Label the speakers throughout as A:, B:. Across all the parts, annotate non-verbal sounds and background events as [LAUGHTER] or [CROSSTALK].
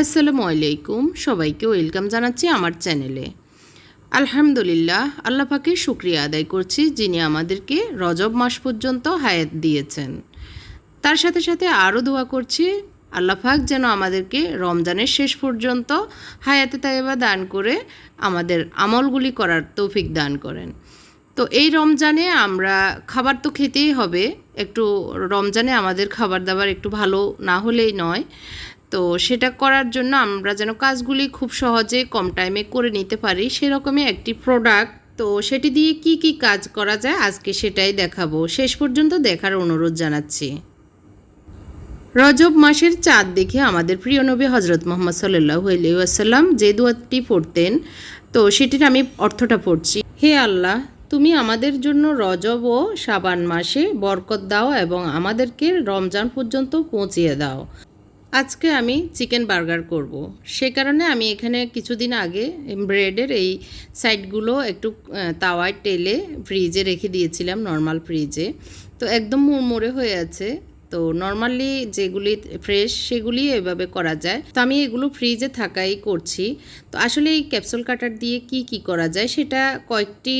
A: আসসালামু আলাইকুম। সবাইকে ওয়েলকাম জানাচ্ছি আমার চ্যানেলে। আলহামদুলিল্লাহ, আল্লাহ পাকে শুক্রিয়া আদায় করছি যিনি আমাদেরকে রজব মাস পর্যন্ত হায়াত দিয়েছেন। তার সাথে সাথে আরও দোয়া করছি, আল্লাহ পাক যেন আমাদেরকে রমজানের শেষ পর্যন্ত হায়াতে তাইবা দান করে আমাদের আমলগুলি করার তৌফিক দান করেন। তো এই রমজানে আমরা খাবার তো খেতেই হবে, একটু রমজানে আমাদের খাবার দাবার একটু ভালো না হলেই নয়। তো সেটা করার জন্য আমরা যেন কাজগুলি খুব সহজে কম টাইমে করে নিতে পারি, সেরকমই একটি প্রোডাক্ট তো সেটি দিয়ে কি কি কাজ করা যায় আজকে সেটাই দেখাবো। শেষ পর্যন্ত দেখার অনুরোধ জানাচ্ছি। রজব মাসের চাঁদ দেখে আমাদের প্রিয় নবী হজরত মোহাম্মদ সাল্লাহ আসাল্লাম যে দোয়াটি পড়তেন, তো সেটির আমি অর্থটা পড়ছি। হে আল্লাহ, তুমি আমাদের জন্য রজব ও সাবান মাসে বরকত দাও এবং আমাদেরকে রমজান পর্যন্ত পৌঁছিয়ে দাও। আজকে আমি চিকেন বার্গার করব। সে কারণে আমি এখানে কিছুদিন আগে ব্রেডের এই সাইডগুলো একটু তাওয়ায় টেলে ফ্রিজে রেখে দিয়েছিলাম, নর্মাল ফ্রিজে। তো একদম মুড়মুড়ে হয়ে আছে। তো নর্মালি যেগুলি ফ্রেশ সেগুলি এভাবে করা যায়। তো আমি এগুলো ফ্রিজে থাকাই করছি। তো আসলে এই ক্যাপসুল কাটার দিয়ে কি কি করা যায় সেটা কয়েকটি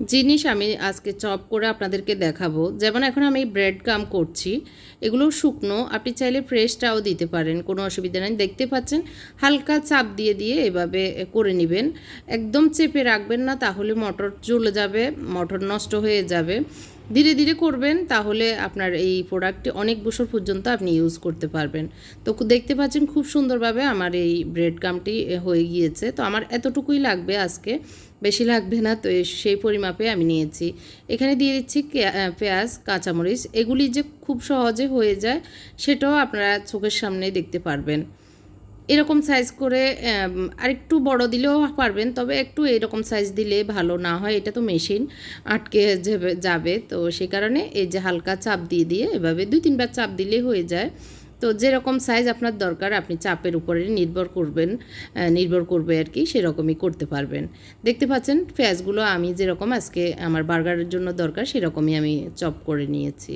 A: জিনিস আমি আজকে চপ করে আপনাদেরকে দেখাবো। যেমন এখন আমি ব্রেড কাম করছি। এগুলো শুকনো, আপনি চাইলে ফ্রেশটাও দিতে পারেন, কোনো অসুবিধা নেই। দেখতে পাচ্ছেন, হালকা চাপ দিয়ে দিয়ে এভাবে করে নেবেন। একদম চেপে রাখবেন না, তাহলে মটর চলে যাবে, মটর নষ্ট হয়ে যাবে। ধীরে ধীরে করবেন, তাহলে আপনার এই প্রোডাক্টটি অনেক বছর পর্যন্ত আপনি ইউজ করতে পারবেন। তো দেখতে পাচ্ছেন খুব সুন্দরভাবে আমার এই ব্রেড কামটি হয়ে গিয়েছে। তো আমার এতটুকুই লাগবে আজকে, বেশি লাগবে না, তো সেই পরিমাপে আমি নিয়েছি। এখানে দিয়ে দিচ্ছি পেঁয়াজ, কাঁচামরিচ, এগুলি যে খুব সহজে হয়ে যায়, সেটাও আপনারা চোখের সামনে দেখতে পারবেন। এরকম সাইজ করে আরেকটু বড় দিলেও পারবেন, তবে একটু এরকম সাইজ দিলে ভালো না হয়, এটা তো মেশিন আটকে যাবে যাবে। তো সে কারণে এই যে হালকা চাপ দিয়ে দিয়ে এভাবে দুই তিনবার চাপ দিলে হয়ে যায়। তো যেরকম সাইজ আপনার দরকার, আপনি চাপের উপরে নির্ভর করবেন নির্ভর করবে আর কি, সেরকমই করতে পারবেন। দেখতে পাচ্ছেন, পেঁয়াজগুলো আমি যেরকম আজকে আমার বার্গারের জন্য দরকার, সেরকমই আমি চপ করে নিয়েছি।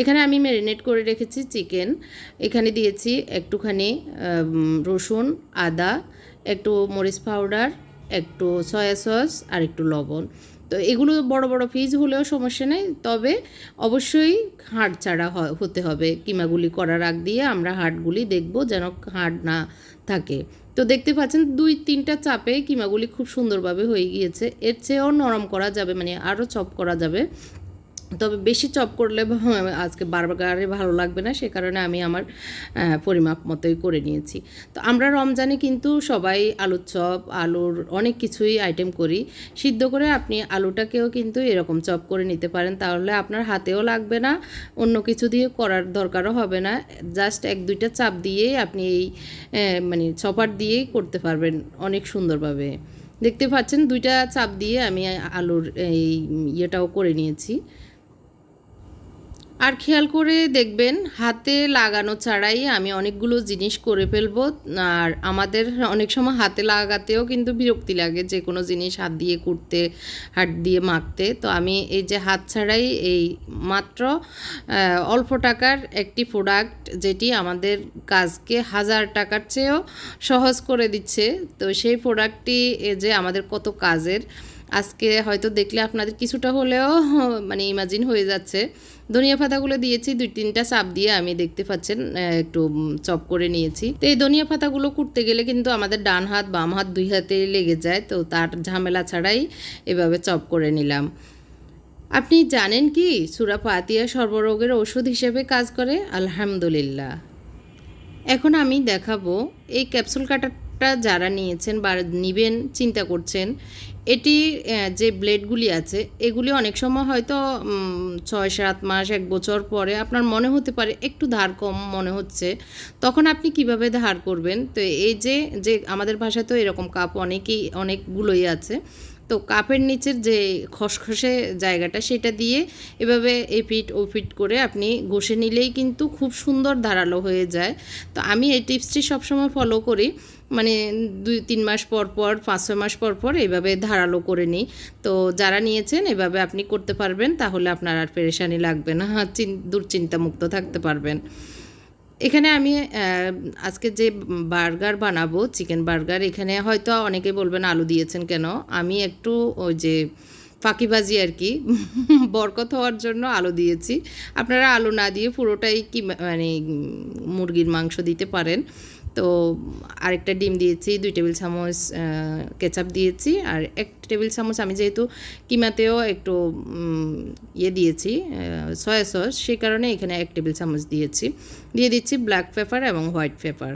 A: এখানে আমি ম্যারিনেট করে রেখেছি চিকেন এখানে দিয়েছি একটুখানি রসুন, আদা, একটু মরিচ পাউডার একটু সয়া সস আর একটু লবণ। তো এগুলো বড় বড় পিস হলেও সমস্যা নেই, তবে অবশ্যই হাড় ছাড়া হতে হবে। কিমাগুলি করার আগ দিয়ে আমরা হাড়গুলি দেখব যেন হাড় না থাকে। তো দেখতে পাচ্ছেন দুই তিনটা চাপে কিমাগুলি খুব সুন্দরভাবে হয়ে গিয়েছে। এর চেয়েও নরম করা যাবে মানে আরও চপ করা যাবে। তবে বেশি চপ করলে ভা- আজকে বারবারে ভালো লাগবে না, সে কারণে আমি আমার পরিমাপ মতোই করে নিয়েছি। তো আমরা রমজানে কিন্তু সবাই আলুর চপ, আলুর অনেক কিছুই আইটেম করি। সিদ্ধ করে আপনি আলুটাকেও কিন্তু এরকম চপ করে নিতে পারেন, তাহলে আপনার হাতেও লাগবে না, অন্য কিছু দিয়ে করার দরকারও হবে না। জাস্ট এক দুইটা চাপ দিয়েই আপনি এই মানে চপার দিয়েই করতে পারবেন অনেক সুন্দরভাবে। দেখতে পাচ্ছেন দুইটা চাপ দিয়ে আমি আলুর এই ইয়েটাও করে নিয়েছি। আর খেয়াল করে দেখবেন, হাতে লাগানো ছাড়াই আমি অনেকগুলো জিনিস করে ফেলব। আর আমাদের অনেক সময় হাতে লাগাতেও কিন্তু বিরক্তি লাগে যে কোনো জিনিস হাত দিয়ে করতে হাত দিয়ে মাখতে। তো আমি এই যে হাত ছাড়াই এই মাত্র অল্প টাকার একটি প্রোডাক্ট যেটি আমাদের কাজকে হাজার টাকার চেয়েও সহজ করে দিচ্ছে। তো সেই প্রোডাক্টটি যে আমাদের কত কাজের, আজকে হয়তো দেখলে আপনাদের কিছুটা হলেও মানে ইমাজিন হয়ে যাচ্ছে। ধনিয়া পাতাগুলো দিয়েছি, দুই তিনটা চাপ দিয়ে আমি দেখতে পাচ্ছেন একটু চপ করে নিয়েছি। তো এই ধনিয়া পাতাগুলো কুটতে গেলে কিন্তু আমাদের ডান হাত, বাম হাত দুই হাতে লেগে যায়, তো তার ঝামেলা ছাড়াই এভাবে চপ করে নিলাম। আপনি জানেন কি, সুরা পাতিয়া সর্বরোগের ওষুধ হিসেবে কাজ করে? আলহামদুলিল্লাহ। এখন আমি দেখাবো এই ক্যাপসুল কাটারটা যারা নিয়েছেন বা নিবেন, চিন্তা করছেন, এটি যে ব্লেডগুলি আছে, এগুলি অনেক সময় হয়তো ছয় সাত মাস, এক বছর পরে আপনার মনে হতে পারে একটু ধার কম মনে হচ্ছে, তখন আপনি কীভাবে ধার করবেন? তো এই যে যে আমাদের ভাষায় তো এরকম কাপ অনেকেই, অনেকগুলোই আছে তো কাপের নিচের যে খসখসে জায়গাটা, সেটা দিয়ে এভাবে এই ফিট ও ফিট করে আপনি ঘষে নিলেই কিন্তু খুব সুন্দর ধারালো হয়ে যায়। তো আমি এই টিপসটি সবসময় ফলো করি। মানে দুই, তিন মাস পর পর, পাঁচ, ছয় মাস পর পর এভাবে ধারালো করে নিই। তো যারা নিয়েছেন, এভাবে আপনি করতে পারবেন, তাহলে আপনার আর পেরেশানি লাগবে না। চিন দুশ্চিন্তা মুক্ত থাকতে পারবেন। এখানে আমি আজকে যে বার্গার বানাবো, চিকেন বার্গার, এখানে হয়তো অনেকে বলবেন আলু দিয়েছেন কেন? আমি একটু ওই যে ফাঁকিবাজি আর কি, [LAUGHS] বরকত হওয়ার জন্য আলু দিয়েছি। আপনারা আলু না দিয়ে পুরোটাই কি মানে মুরগির মাংস দিতে পারেন। তো আরেকটা ডিম দিয়েছি, দুই টেবিল চামচ কেচাপ দিয়েছি আর এক টেবিল চামচ আমি যেহেতু কিমাতেও একটু ইয়ে দিয়েছি সয়া সস, সেই কারণে এখানে এক টেবিল চামচ দিয়েছি। দিয়ে দিচ্ছি ব্ল্যাক পেপার এবং হোয়াইট পেপার।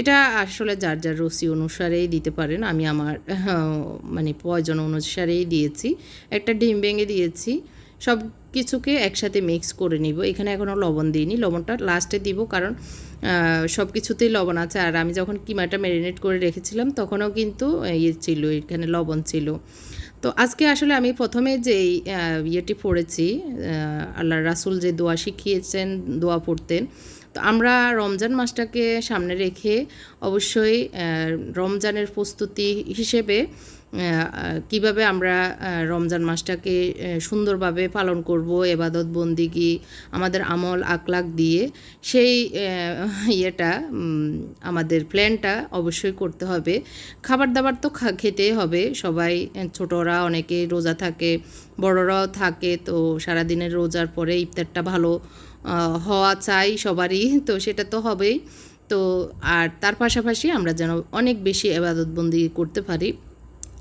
A: এটা আসলে যার যার রুচি অনুসারেই দিতে পারেন, আমি আমার মানে প্রয়োজন অনুসারেই দিয়েছি। একটা ডিম ভেঙে দিয়েছি সব কিছুকে একসাথে মিক্স করে নিব। এখানে এখনও লবণ দিইনি, লবণটা লাস্টে দিব কারণ সব কিছুতেই লবণ আছে। আর আমি যখন কিমাটা ম্যারিনেট করে রেখেছিলাম, তখনও কিন্তু ইয়ে ছিল, এখানে লবণ ছিল। তো আজকে আসলে আমি প্রথমে যে ইয়েটি পড়েছি আল্লাহ রাসুল যে দোয়া শিখিয়েছেন, দোয়া পড়তেন, তো আমরা রমজান মাসটাকে সামনে রেখে অবশ্যই রমজানের প্রস্তুতি হিসেবে কীভাবে আমরা রমজান মাসটাকে সুন্দরভাবে পালন করব, এবাদত বন্দিগি, আমাদের আমল আকলাক দিয়ে, সেই ইয়েটা আমাদের প্ল্যানটা অবশ্যই করতে হবে। খাবার দাবার তো খেতেই হবে। সবাই ছোটরা, অনেকে রোজা থাকে, বড়রাও থাকে, তো সারাদিনের রোজার পরে ইফতারটা ভালো হওয়া চাই সবারই, তো সেটা তো হবেই। তো, আর তার পাশাপাশি আমরা যেন অনেক বেশি এবাদতবন্দি করতে পারি।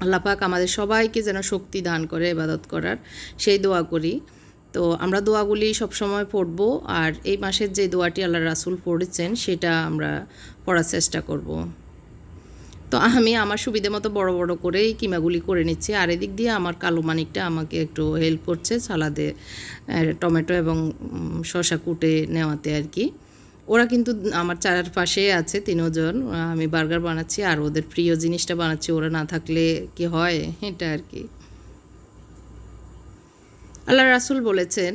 A: আল্লাহ পাক আমাদের সবাইকে যেন শক্তি দান করে, ইবাদত করার। সেই দোয়া করি। তো আমরা দোয়াগুলি সবসময় পড়ব আর এই মাসের যে দোয়াটি আল্লাহ রাসুল পড়েছেন সেটা আমরা পড়ার চেষ্টা করব। তো আমি আমার সুবিধে মতো বড় বড় করেই কিমাগুলি করে নিচ্ছি। আর এদিক দিয়ে আমার কালো মানিকটা আমাকে একটু হেল্প করছে সালাদে টমেটো এবং শসা কুটে নেওয়াতে আর কি। ওরা কিন্তু আমার চারপাশে আছে তিনজন। আমি বার্গার বানাচ্ছি আর ওদের প্রিয় জিনিসটা বানাচ্ছি, ওরা না থাকলে কি হয়? এটা আর কি। আল্লাহ রাসুল বলেছেন,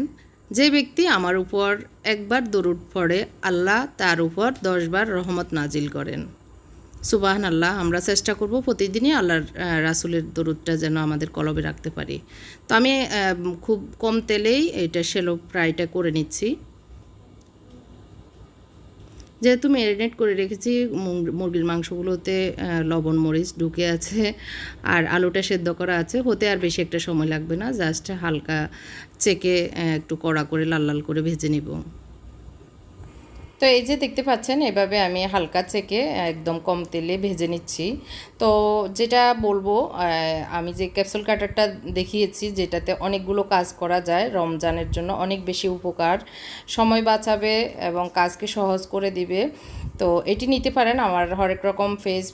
A: যে ব্যক্তি আমার উপর একবার দরুদ পড়ে, আল্লাহ তার উপর দশবার রহমত নাজিল করেন। সুবাহান আল্লাহ আমরা চেষ্টা করব প্রতিদিনই আল্লাহর রাসুলের দরুদটা যেন আমাদের কলবে রাখতে পারি। তো আমি খুব কম তেলেই এটা সেলো ফ্রাইটা করে নিচ্ছি। যেহেতু ম্যারিনেট করে রেখেছি মুর- মুরগির মাংসগুলোতে লবণ, মরিচ ঢুকে আছে, আর আলুটা সেদ্ধ করা আছে, হতে আর বেশি একটা সময় লাগবে না, জাস্ট হালকা চেকে একটু কড়া করে, লাল লাল করে ভেজে নিব। তো এই যে দেখতে পাচ্ছেন, এভাবে আমি হালকা চেকে একদম কম তেলে ভেজে নিচ্ছি। তো যেটা বলব আমি যে ক্যাপসুল কাটারটা দেখিয়েছি, যেটাতে অনেকগুলো কাজ করা যায়, রমজানের জন্য অনেক বেশি উপকার। সময় বাঁচাবে এবং কাজকে সহজ করে দিবে। তো এটি নিতে পারেন। আমার হরেক রকম ফেজ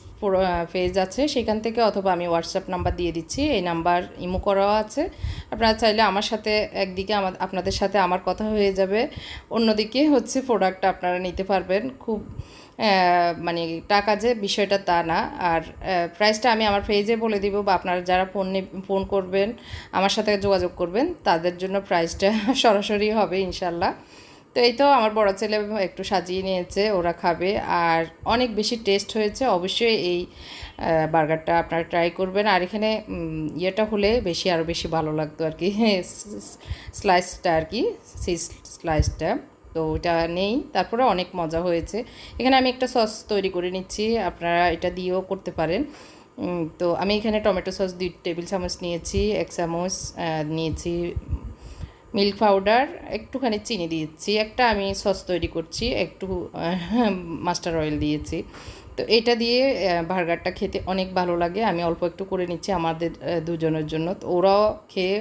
A: পেজ আছে সেখান থেকে অথবা আমি হোয়াটসঅ্যাপ নাম্বার দিয়ে দিচ্ছি। এই নাম্বার ইমো করাও আছে। আপনারা চাইলে আমার সাথে একদিকে আমার আপনাদের সাথে আমার কথা হয়ে যাবে। অন্যদিকে হচ্ছে প্রোডাক্ট আপনারা নিতে পারবেন। খুব মানে টাকা যে বিষয়টা তা না। আর প্রাইসটা আমি আমার পেজে বলে দিব বা আপনারা যারা ফোন ফোন করবেন, আমার সাথে যোগাযোগ করবেন, তাদের জন্য প্রাইসটা [LAUGHS] সরাসরি হবে ইনশাল্লাহ। তো এই তো আমার বড় ছেলে একটু সাজিয়ে নিয়েছে, ওরা খাবে। আর অনেক বেশি টেস্ট হয়েছে, অবশ্যই এই বার্গারটা আপনারা ট্রাই করবেন। আর এখানে ইয়েটা হলে বেশি আরও বেশি ভালো লাগতো আর কি। [LAUGHS] স্লাইসটা আর কি, সেই স্লাইসটা তো ওটা নেই, তারপরে অনেক মজা হয়েছে। এখানে আমি একটা সস তৈরি করে নিচ্ছি, আপনারা এটা দিয়েও করতে পারেন। তো আমি এখানে টমেটো সস দুই টেবিল চামচ নিয়েছি, এক চামচ নিয়েছি মিল্ক পাউডার, একটুখানি চিনি দিয়েছি, একটা আমি সস তৈরি করছি, একটু মাস্টার অয়েল দিয়েছি। তো এটা দিয়ে বার্গারটা খেতে অনেক ভালো লাগে, আমি অল্প একটু করে নিচ্ছি আমাদের দুজনের জন্য। তো ওরাও খেয়ে,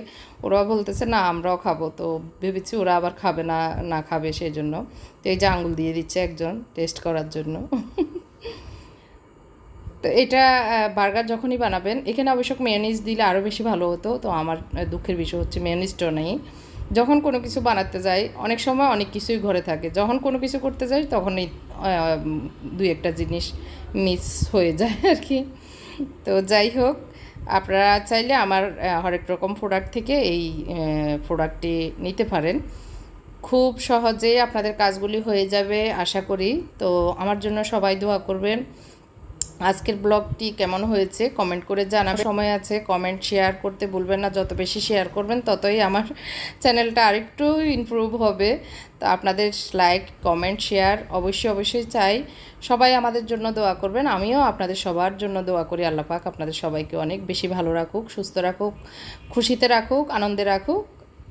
A: ওরাও বলতেছে, না, আমরাও খাব। তো ভেবেছি ওরা আবার খাবে না না খাবে সেই জন্য তো এই যে আঙুল দিয়ে দিচ্ছে একজন, টেস্ট করার জন্য। তো এটা বার্গার যখনই বানাবেন, এখানে অবশ্য মেয়নিজ দিলে আরও বেশি ভালো হতো। তো আমার দুঃখের বিষয় হচ্ছে মেয়নিজটা নেই। যখন কোনো কিছু বানাতে যাই অনেক সময় অনেক কিছুই ঘরে থাকে। যখন কোনো কিছু করতে যাই তখন এই আহ, দুই একটা জিনিস মিস হয়ে যায় [LAUGHS] আর কি তো যাই হোক আপনারা চাইলে আমার হরেক রকম প্রোডাক্ট থেকে এই প্রোডাক্টটি নিতে পারেন। খুব সহজেই আপনাদের কাজগুলি হয়ে যাবে আশা করি। তো আমার জন্য সবাই দোয়া করবেন। আজকের ব্লগটি কেমন হয়েছে কমেন্ট করে জানাবে সময় আছে, কমেন্ট শেয়ার করতে ভুলবেন না। যত বেশি শেয়ার করবেন, ততই আমার চ্যানেলটা আরেকটু ইমপ্রুভ হবে। তো আপনাদের লাইক কমেন্ট শেয়ার অবশ্যই অবশ্যই চাই। সবাই আমাদের জন্য দোয়া করবেন। আমিও আপনাদের সবার জন্য দোয়া করি। আল্লাহ পাক আপনাদের সবাইকে অনেক বেশি ভালো রাখুক, সুস্থ রাখুক, খুশিতে রাখুক, আনন্দে রাখুক।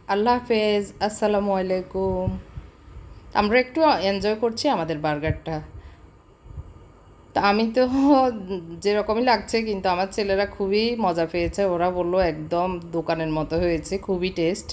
A: আল্লাহ হাফেজ। আসসালামু আলাইকুম। আমরা একটু এনজয় করছি আমাদের বার্গারটা তা আমি তো [LAUGHS] যেরকমই লাগছে, কিন্তু আমার ছেলেরা খুবই মজা পেয়েছে। ওরা বলল, একদম দোকানের মতো হয়েছে, খুবই টেস্ট